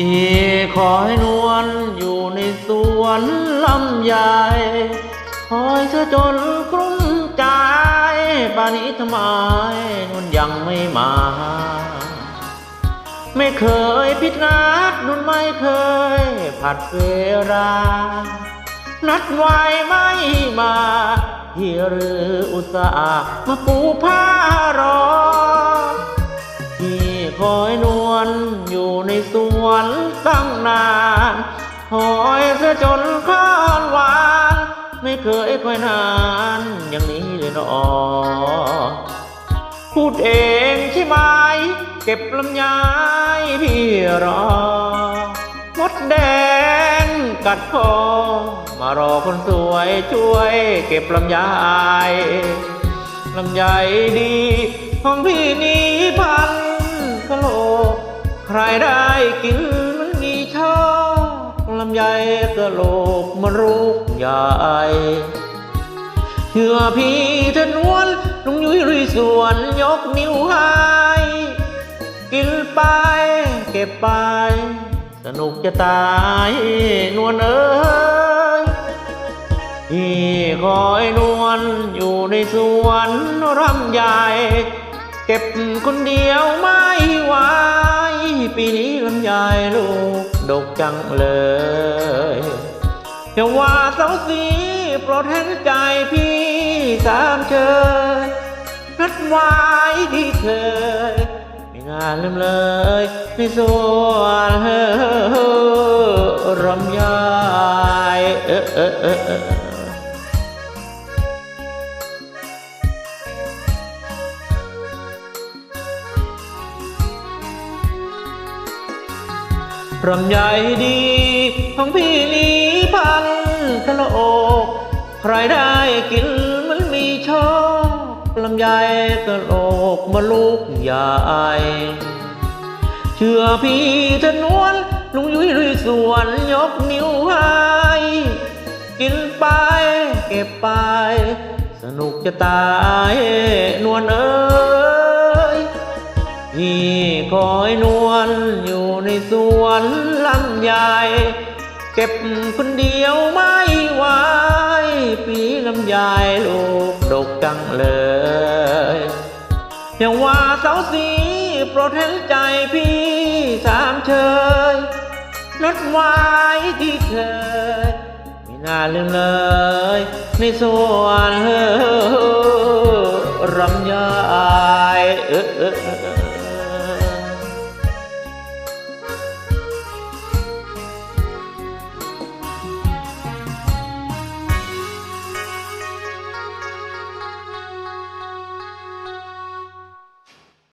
อีคอยนวลอยู่ในสวนลำไยคอยเธอจนกลุ้มใจป่านนี้ทำไมนวลยังไม่มา ไม่เคยผิดนัดนุ่นไม่เคยผัดเวลา นัดไว้ไม่มา ที่หรืออุตส่าห์มาปูผ้ารอ คอยนวลอยู่ในสวนตั้งนานคอยเสียจนข้อนหวาน ไม่เคยคอยนานอย่างนี้เลยเนอพูดเองใช่ไหมเก็บลำไยพี่รอมดแดงกัดคอมารอคนสวยช่วยเก็บลำไยลำไยดีของพี่นี้ ใครได้กินมันมีชอบลำไยกระโหลกมรุกใหญ่เชื่อพี่เธอนวลลุงยุ้ยรุยสวนยกนิ้วให้กินไปเก็บไป สนุกจะตายนวลเอ้ยพี่คอยนวลอยู่ในสวนรำใหญ่ เก็บคนเดียวไม่ไหว ปีนี้ลำไยลูกดกจังเลยอย่าว่าเสาสีโปรดเห็นใจพี่สามเชยนัดไว้ที่เคยไม่น่าลืมเลยในสวนเฮ้อรำยายเออเออเออ รำใหญ่ดีของพี่นี้พันกะโลก ใครได้กินมันมีโชคลำไยกะโลกมาลูกใหญ่เชื่อพี่เธอนวลลุงยุ้ยลุยสวนยกนิ้วให้กินไปเก็บไป สนุกจะตายนวลเอ้ยพี่คอยนวลอยู่ใน สวนลำใหญ่เก็บคนเดียวไม่ไหวปีลำไยลูกดกจังเลยอย่าว่าเสาสีโปรดเห็นใจพี่สามเชยนัดไว้ที่เคยไม่น่าลืมเลย ในสวนรำไยเออเออเออ